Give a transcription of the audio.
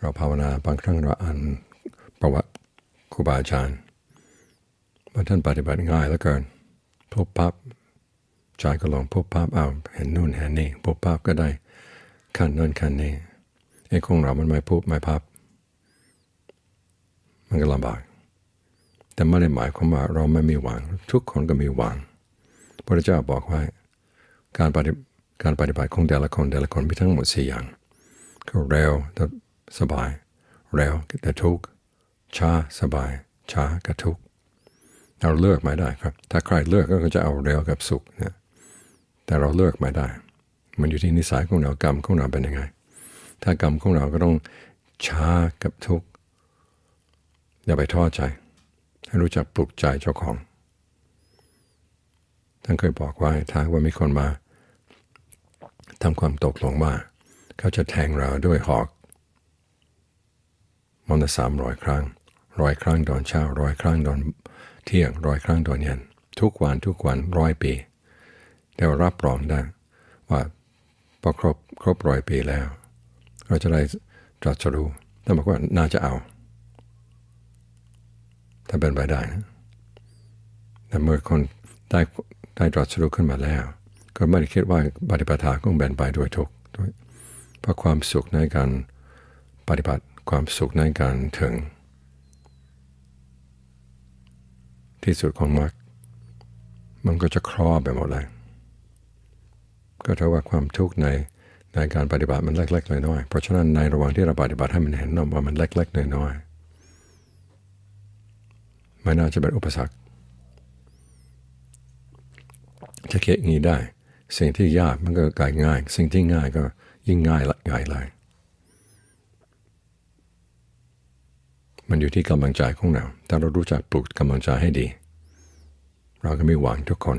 เราภาวนาบางครั้งเราอ่านประวัติครูบาอาจารย์ว่าท่านปฏิบัติง่ายเหลือเกินพบปั๊บใจก็ลองพบปั๊บเอาเห็นนู่นเห็นนี่พบปั๊บก็ได้ขั้นนั่นขั้นนี้ไอ้ของเรามันไม่พบไม่พับ มันก็ลำบาก แต่ไม่ได้หมายความว่าเราไม่มีหวัง ทุกคนก็มีหวังพระเจ้าบอกว่าการปฏิการปฏิบัติของแต่ละคนแต่ละคนมีทั้งหมดสี่อย่าง ก็เร็วแต่ สบาย เร็วแต่ทุกข์ช้าสบาย ช้ากับทุกข์เราเลือกไม่ได้ครับ ถ้าใครเลือกก็จะเอาเร็วกับสุขนะแต่เราเลือกไม่ได้ มันอยู่ที่นิสัยของเรากรรมของเราเป็นยังไง ถ้ากรรมของเราก็ต้องช้ากับทุกข์อย่าไปท้อใจให้รู้จักปลุกใจเจ้าของท่านเคยบอกว่าถ้าว่ามีคนมาทำความตกลงว่า เขาจะแทงเราด้วยหอก มันละสามร้อยครั้งร้อยครั้งตอนเช้าร้อยครั้งตอนเที่ยงร้อยครั้งตอนเย็นทุกวันทุกวันร้อยปีแต่รับรองได้ว่าพอครบครบร้อยปีแล้ว เราจะได้ตรัสรู้ท่านบอกว่าน่าจะเอา ถ้าเป็นไปได้นะแต่เมื่อคนได้ได้ตรัสรู้ขึ้นมาแล้ว ก็ไม่ได้คิดว่าปฏิปทาของแบนไปด้วยทุกด้วยเพราะความสุขในการปฏิบัติความสุขในการถึง ที่สุดของมรรคมันก็จะครอบไปหมดเลยก็เท่าว่าความทุกข์ในในการปฏิบัติมันเล็กๆน้อยๆเพราะฉะนั้นในระหว่างที่เราปฏิบัติให้มันเห็นว่ามันเล็กๆน้อยๆไม่น่าจะเป็นอุปสรรค จะเคิดงี้ได้ สิ่งที่ยากมันก็กลายง่าย สิ่งที่ง่ายก็ยิ่งง่ายละง่ายเลย มันอยู่ที่กำลังใจของเรา ถ้าเรารู้จักปลูกกำลังใจให้ดี เราก็ไม่หวังทุกคน